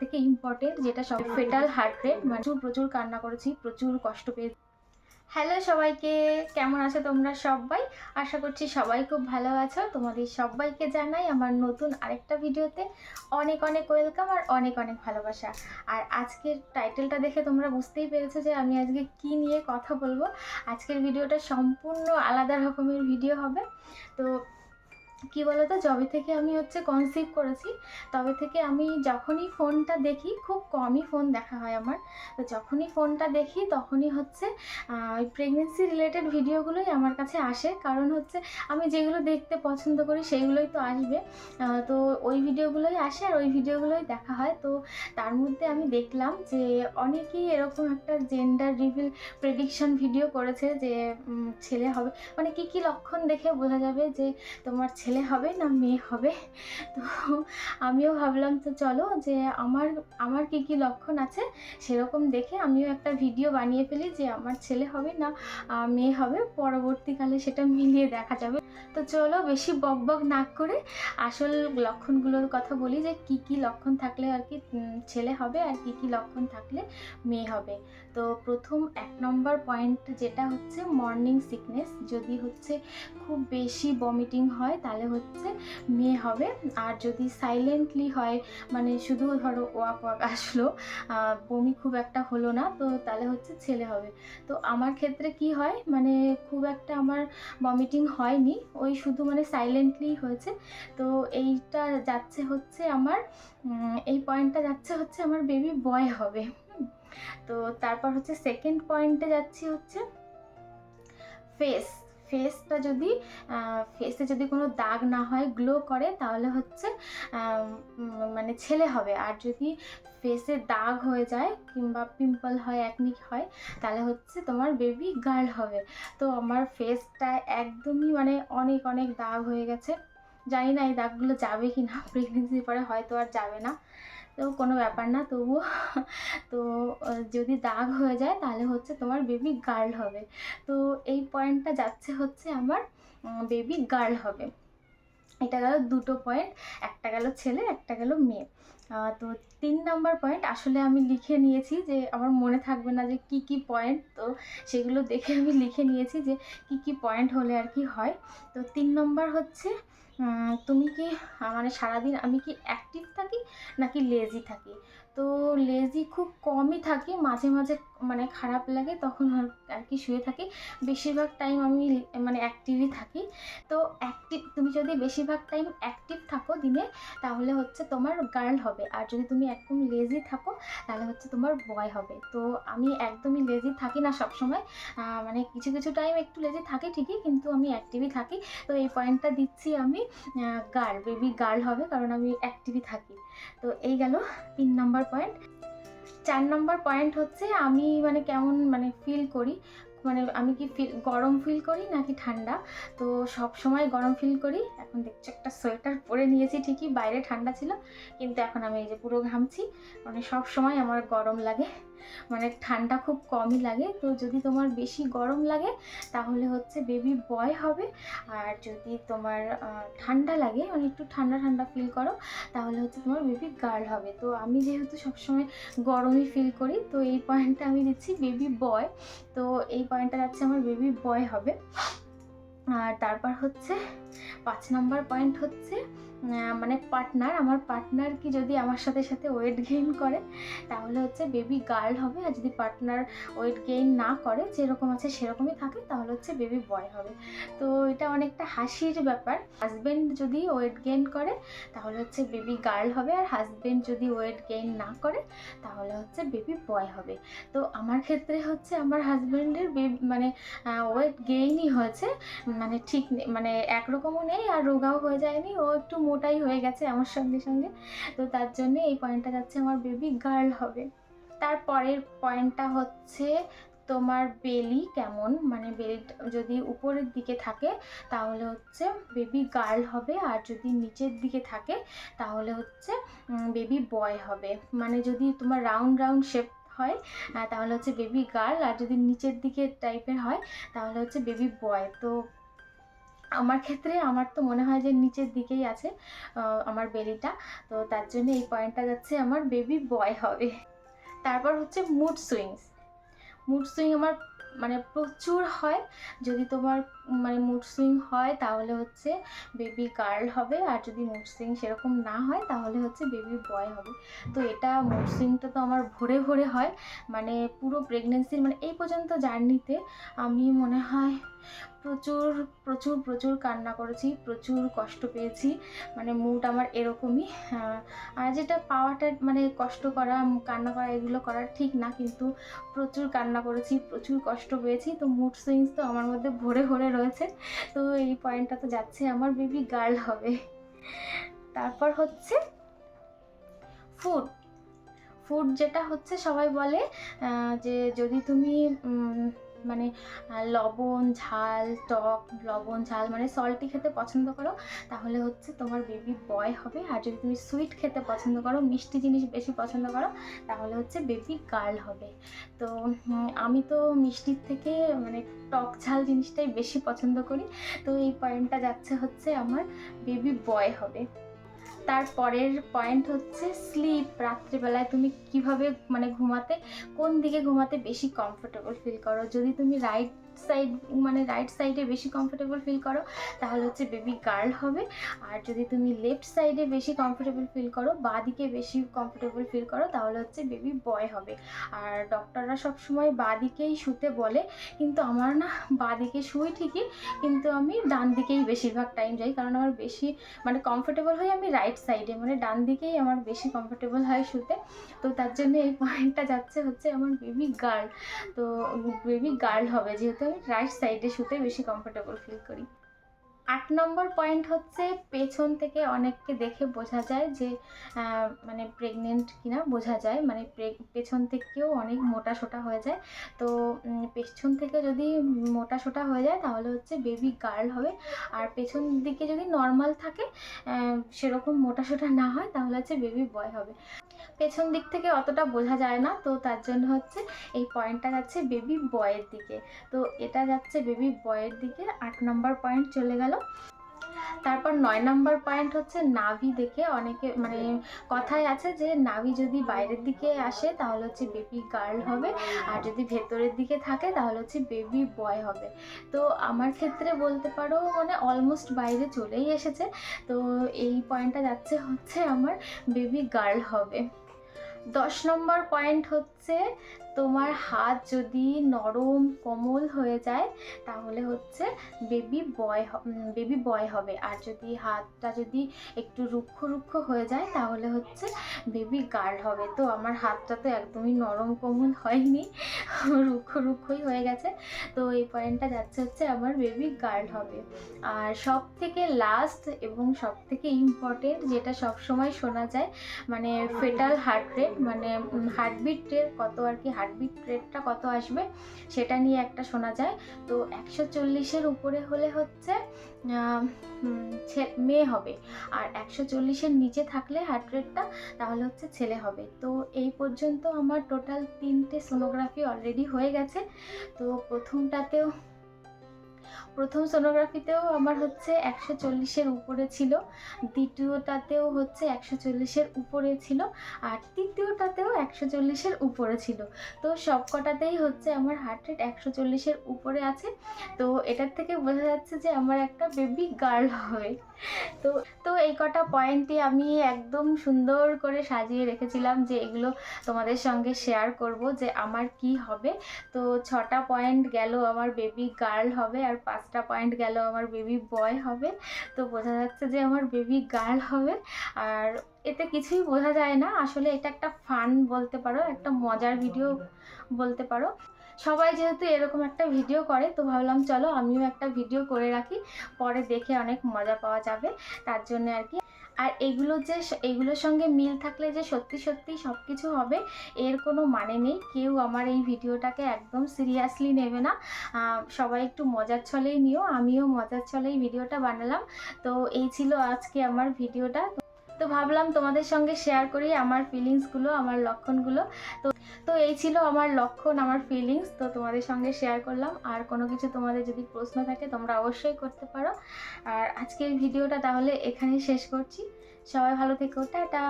থেকে ইম্পর্টেন্ট যেটা সব ফেটাল হার্ট রেট মানে প্রচুর প্রচুর কান্না করেছি, প্রচুর কষ্ট পেয়ে হ্যালো সবাইকে, কেমন আছো তোমরা সবাই? আশা করছি সবাই খুব ভালো আছো। তোমাদের সবাইকে জানাই আমার নতুন আরেকটা ভিডিওতে অনেক অনেক ওয়েলকাম আর অনেক অনেক ভালোবাসা। আর আজকের টাইটেলটা দেখে তোমরা বুঝতেই পেরেছ যে আমি আজকে কি নিয়ে কথা বলব। আজকের ভিডিওটা সম্পূর্ণ আলাদা রকমের ভিডিও হবে। তো কি বলতো? যবে থেকে আমি হচ্ছে কনসিভ করেছি, তবে থেকে আমি যখনই ফোনটা দেখি, খুব কমই ফোন দেখা হয় আমার। তো যখনই ফোনটা দেখি, তখনই হচ্ছে ওই প্রেগনেন্সি রিলেটেড ভিডিওগুলোই আমার কাছে আসে। কারণ হচ্ছে, আমি যেগুলো দেখতে পছন্দ করি সেইগুলোই তো আসবে। তো ওই ভিডিওগুলোই আসে আর ওই ভিডিওগুলোই দেখা হয়। তো তার মধ্যে আমি দেখলাম যে, অনেকেই এরকম একটা জেন্ডার রিভিল প্রেডিকশন ভিডিও করেছে যে ছেলে হবে। মানে কি কি লক্ষণ দেখে বোঝা যাবে যে, তোমার ছেলে হবে না মেয়ে হবে? তো আমিও ভাবলাম, তো চলো যে আমার আমার কি কি লক্ষণ আছে সেরকম দেখে আমিও একটা ভিডিও বানিয়ে ফেলি যে আমার ছেলে হবে না মেয়ে হবে। পরবর্তীকালে সেটা মিলিয়ে দেখা যাবে। তো চলো বেশি বক বক না করে আসল লক্ষণগুলোর কথা বলি যে কি কি লক্ষণ থাকলে আর কি ছেলে হবে আর কি কি লক্ষণ থাকলে মেয়ে হবে। তো প্রথম এক নম্বর পয়েন্ট যেটা হচ্ছে মর্নিং সিকনেস যদি হচ্ছে খুব বেশি বমিটিং হয় তাহলে হচ্ছে মেয়ে হবে। আর যদি সাইলেন্টলি হয় মানে শুধু ধরো ওয়াক ওয়াক আসলো বমি খুব একটা হলো না, তো তাহলে হচ্ছে ছেলে হবে। তো আমার ক্ষেত্রে কি হয় মানে খুব একটা আমার ভমিটিং হয়নি, ওই শুধু মানে সাইলেন্টলি হয়েছে। তো এইটা যাচ্ছে হচ্ছে আমার এই পয়েন্টটা যাচ্ছে হচ্ছে আমার বেবি বয় হবে। তো তারপর হচ্ছে সেকেন্ড পয়েন্টে যাচ্ছি হচ্ছে ফেস ফেসটা যদি ফেসে যদি কোনো দাগ না হয় গ্লো করে, তাহলে হচ্ছে মানে ছেলে হবে। আর যদি ফেসে দাগ হয়ে যায় কিংবা পিম্পল হয় একনিক হয়, তাহলে হচ্ছে তোমার বেবি গার্ল হবে। তো আমার ফেসটা একদমই মানে অনেক অনেক দাগ হয়ে গেছে। জানি না এই দাগগুলো যাবে কি না প্রেগনেন্সির পরে হয়তো আর যাবে না। তো কোনো ব্যাপার না, তবু, তো যদি দাগ হয়ে যায় তাহলে হচ্ছে তোমার বেবি গার্ল হবে। তো এই পয়েন্টটা যাচ্ছে হচ্ছে আমার বেবি গার্ল হবে। এটা গেল দুটো পয়েন্ট একটা গেল ছেলে, একটা গেল মেয়ে। তো তিন নাম্বার পয়েন্ট আসলে আমি লিখে নিয়েছি যে আমার মনে থাকবে না যে কি কি পয়েন্ট তো সেগুলো দেখে আমি লিখে নিয়েছি যে কি কি পয়েন্ট হলে আর কি হয়। তো তিন নম্বর হচ্ছে তুমি কি মানে সারাদিন আমি কি অ্যাক্টিভ থাকি নাকি লেজি থাকি? তো লেজি খুব কমই থাকি, মাঝে মাঝে মানে খারাপ লাগে তখন আর- কি শুয়ে থাকি। বেশিরভাগ টাইম আমি মানে অ্যাক্টিভই থাকি। তো অ্যাক্টিভ তুমি যদি বেশিরভাগ টাইম অ্যাক্টিভ থাকো দিনে, তাহলে হচ্ছে তোমার গার্ল হবে। আর যদি তুমি একদম লেজি থাকো, তাহলে হচ্ছে তোমার বয় হবে। তো আমি একদমই লেজি থাকি না সবসময়। মানে কিছু কিছু টাইম একটু লেজি থাকি ঠিকই, কিন্তু আমি অ্যাক্টিভই থাকি। তো এই পয়েন্টটা দিচ্ছি আমি গার্ল বেবি গার্ল হবে, কারণ আমি অ্যাক্টিভই থাকি। তো এই গেল তিন নম্বর পয়েন্ট চার নম্বর পয়েন্ট হচ্ছে আমি মানে কেমন মানে ফিল করি। মানে আমি কি ফিল গরম ফিল করি নাকি ঠান্ডা? তো সব সময় গরম ফিল করি। এখন দেখছ একটা সোয়েটার পরে নিয়েছি ঠিকই, বাইরে ঠান্ডা ছিল, কিন্তু এখন আমি এই যে পুরো ঘামছি। মানে সব সময় আমার গরম লাগে মানে ঠান্ডা খুব কমই লাগে। তো যদি তোমার বেশি গরম লাগে, তাহলে হচ্ছে বেবি বয় হবে। আর যদি তোমার ঠান্ডা লাগে মানে একটু ঠান্ডা ঠান্ডা ফিল করো, তাহলে হচ্ছে তোমার বেবি গার্ল হবে। তো আমি যেহেতু সবসময় গরমই ফিল করি, তো এই পয়েন্টটা আমি দিচ্ছি বেবি বয় তো এই পয়েন্টটা যাচ্ছে আমার বেবি বয় হবে। আর তারপর হচ্ছে পাঁচ নম্বর পয়েন্ট হচ্ছে মানে পার্টনার আমার পার্টনার কি যদি আমার সাথে সাথে ওয়েট গেইন করে, তাহলে হচ্ছে বেবি গার্ল হবে। আর যদি পার্টনার ওয়েট গেইন না করে, যেরকম আছে সেরকমই থাকে, তাহলে হচ্ছে বেবি বয় হবে। তো এটা অনেকটা হাসির ব্যাপার। হাজব্যান্ড যদি ওয়েট গেইন করে, তাহলে হচ্ছে বেবি গার্ল হবে। আর হাজব্যান্ড যদি ওয়েট গেইন না করে, তাহলে হচ্ছে বেবি বয় হবে। তো আমার ক্ষেত্রে হচ্ছে আমার হাজব্যান্ডের মানে ওয়েট গেইনই হয়েছে। মানে ঠিক মানে একরকমও নেই আর রোগাও হয়ে যায়নি। ও একটু মোটাই হয়ে গেছে আমার সঙ্গে সঙ্গে। তো তার জন্য এই পয়েন্টটা যাচ্ছে আমার বেবি গার্ল হবে। তারপরের পয়েন্টটা হচ্ছে তোমার বেলি কেমন? মানে বেলি যদি উপরের দিকে থাকে, তাহলে হচ্ছে বেবি গার্ল হবে। আর যদি নিচের দিকে থাকে, তাহলে হচ্ছে বেবি বয় হবে। মানে যদি তোমার রাউন্ড রাউন্ড শেপ হয় তাহলে হচ্ছে বেবি গার্ল আর যদি নিচের দিকে টাইপের হয়, তাহলে হচ্ছে বেবি বয় তো আমার ক্ষেত্রে আমার তো মনে হয় যে নিচের দিকেই আছে আমার বেলিটা। তো তার জন্য এই পয়েন্টটা যাচ্ছে আমার বেবি বয় হবে। তারপর হচ্ছে মুড সুইংস মুড সুইং আমার মানে প্রচুর হয়। যদি তোমার মানে মুড সুইং হয়, তাহলে হচ্ছে বেবি গার্ল হবে। আর যদি মুড সুইং সেরকম না হয়, তাহলে হচ্ছে বেবি বয় হবে। তো এটা মুড সুইংটা তো আমার ভোরে ভোরে হয়। মানে পুরো প্রেগনেন্সির মানে এই পর্যন্ত জার্নিতে আমি মনে হয় প্রচুর প্রচুর প্রচুর কান্না করেছি, প্রচুর কষ্ট পেয়েছি। মানে মুড আমার এরকমই। আর যেটা পাওয়াটা মানে কষ্ট করা, কান্না করা, এগুলো করা ঠিক না। কিন্তু প্রচুর কান্না করেছি, প্রচুর কষ্ট পেয়েছি। তো মুড সুইংস তো আমার মধ্যে ভরে ভরে রয়েছে তো এই পয়েন্টটা তো যাচ্ছে, আমার বেবি গার্ল হবে। তারপর হচ্ছে ফুড ফুড যেটা হচ্ছে সবাই বলে যে যদি তুমি মানে লবণ, ঝাল, টক, লবণ, ঝাল মানে সল্টি খেতে পছন্দ করো, তাহলে হচ্ছে তোমার বেবি বয় হবে। আর যদি তুমি সুইট খেতে পছন্দ করো, মিষ্টি জিনিস বেশি পছন্দ করো, তাহলে হচ্ছে বেবি গার্ল হবে। তো আমি তো মিষ্টির থেকে মানে টক ঝাল জিনিসটাই বেশি পছন্দ করি। তো এই পয়েন্টটা যাচ্ছে হচ্ছে আমার বেবি বয় হবে। তারপরের পয়েন্ট হচ্ছে স্লিপ রাত্রিবেলায় তুমি কীভাবে মানে ঘুমাতে, কোন দিকে ঘুমাতে বেশি কমফোর্টেবল ফিল করো? যদি তুমি রাইট সাইড মানে রাইট সাইডে বেশি কমফোর্টেবল ফিল করো, তাহলে হচ্ছে বেবি গার্ল হবে। আর যদি তুমি লেফট সাইডে বেশি কমফোর্টেবল ফিল করো বা দিকে বেশি কমফোর্টেবল ফিল করো, তাহলে হচ্ছে বেবি বয় হবে। আর ডক্টররা সবসময় বা দিকেই শুতে বলে, কিন্তু আমার না বা দিকে শুই ঠিকই, কিন্তু আমি ডান দিকেই বেশিরভাগ টাইম যাই, কারণ আমার বেশি মানে কমফোর্টেবল হয় আমি রাইট সাইডে মানে ডান দিকেই আমার বেশি কমফোর্টেবল হয় শুতে। তো তার জন্য এই পয়েন্টটা যাচ্ছে হচ্ছে আমার বেবি গার্ল তো বেবি গার্ল হবে যেহেতু রাইট সাইডে শুতে বেশি কমফোর্টেবল ফিল করি। আট নম্বর পয়েন্ট হচ্ছে পেছন থেকে অনেককে দেখে বোঝা যায় যে মানে প্রেগনেন্ট কিনা বোঝা যায়। মানে পেছন থেকেও অনেক মোটা সোটা হয়ে যায়। তো পেছন থেকে যদি মোটা সোটা হয়ে যায়, তাহলে হচ্ছে বেবি গার্ল হবে। আর পেছন দিকে যদি নর্মাল থাকে সেরকম মোটা সোটা না হয়, তাহলে হচ্ছে বেবি বয় হবে। পেছন দিক থেকে অতটা বোঝা যায় না। তো তার জন্য হচ্ছে এই পয়েন্টটা যাচ্ছে বেবি বয়ের দিকে। তো এটা যাচ্ছে বেবি বয়ের দিকে। আট নম্বর পয়েন্ট চলে গেল। তারপর নয় নম্বর পয়েন্ট হচ্ছে নাভি দেখে অনেকে মানে কথায় আছে যে নাভি যদি বাইরের দিকে আসে তাহলে হচ্ছে বেবি গার্ল হবে, আর যদি ভেতরের দিকে থাকে তাহলে হচ্ছে বেবি বয় হবে। তো আমার ক্ষেত্রে বলতে পারো মানে অলমোস্ট বাইরে চলেই এসেছে, তো এই পয়েন্টটা যাচ্ছে হচ্ছে আমার বেবি গার্ল হবে। দশ নম্বর পয়েন্ট হচ্ছে তোমার হাত যদি নরম, কোমল হয়ে যায়, তাহলে হচ্ছে বেবি বয় বেবি বয় হবে। আর যদি হাতটা যদি একটু রুক্ষ রুক্ষ হয়ে যায়, তাহলে হচ্ছে বেবি গার্ল হবে। তো আমার হাতটা তো একদমই নরম, কোমল হয়নি, রুক্ষ, রুক্ষই হয়ে গেছে। তো এই পয়েন্টটা যাচ্ছে হচ্ছে আমার বেবি গার্ল হবে। আর সব থেকে লাস্ট এবং সব থেকে ইম্পর্টেন্ট যেটা সব সময় শোনা যায় মানে ফেটাল হার্ট রেট মানে হার্টবিট রেট কত আর কি হার্টবিট রেটটা কত আসবে সেটা নিয়ে একটা শোনা যায়। তো একশো চল্লিশের উপরে হলে হচ্ছে মেয়ে হবে। আর একশো চল্লিশের নিচে থাকলে হার্ট রেটটা তাহলে হচ্ছে ছেলে হবে। তো এই পর্যন্ত আমার টোটাল তিনটে সোনোগ্রাফি অলরেডি হয়ে গেছে। তো প্রথমটাতেও প্রথম সোনোগ্রাফিতেও আমার হচ্ছে একশো চল্লিশের উপরে ছিল, দ্বিতীয়টাতেও হচ্ছে একশো চল্লিশের উপরে ছিল, আর তৃতীয়টাতেও একশো চল্লিশের উপরে ছিল। তো সব কটাতেই হচ্ছে আমার হার্ট রেট একশো চল্লিশের উপরে আছে। তো এটার থেকে বোঝা যাচ্ছে যে আমার একটা বেবি গার্ল হবে তো তো এই কটা পয়েন্টই আমি একদম সুন্দর করে সাজিয়ে রেখেছিলাম যে এগুলো তোমাদের সঙ্গে শেয়ার করব যে আমার কি হবে। তো ছটা পয়েন্ট গেল, আমার বেবি গার্ল হবে, আর পাঁচটা পয়েন্ট গেল আমার বেবি বয় হবে। তো বোঝা যাচ্ছে যে আমার বেবি গার্ল হবে। আর এতে কিছুই বোঝা যায় না। আসলে এটা একটা ফান বলতে পারো, একটা মজার ভিডিও বলতে পারো। সবাই যেহেতু এরকম একটা ভিডিও করে, তো ভাবলাম চলো আমিও একটা ভিডিও করে রাখি। পরে দেখে অনেক মজা পাওয়া যাবে। তার জন্য আর কি। আর এগুলো যে এগুলোর সঙ্গে মিল থাকলে যে সত্যি সত্যি সব কিছু হবে, এর কোনো মানে নেই। কেউ আমার এই ভিডিওটাকে একদম সিরিয়াসলি নেবে না। সবাই একটু মজার ছলেই নিও, আমিও মজার ছলেই ভিডিওটা বানালাম। তো এই ছিল আজকে আমার ভিডিওটা। তো ভাবলাম তোমাদের সঙ্গে শেয়ার করি আমার ফিলিংসগুলো আমার লক্ষণগুলো। তো তো এই ছিল আমার লক্ষণ, আমার ফিলিংস তো তোমাদের সঙ্গে শেয়ার করলাম। আর কোনো কিছু তোমাদের যদি প্রশ্ন থাকে, তোমরা অবশ্যই করতে পারো। আর আজকের ভিডিওটা তাহলে এখানেই শেষ করছি। সবাই ভালো থেকো। টাটা!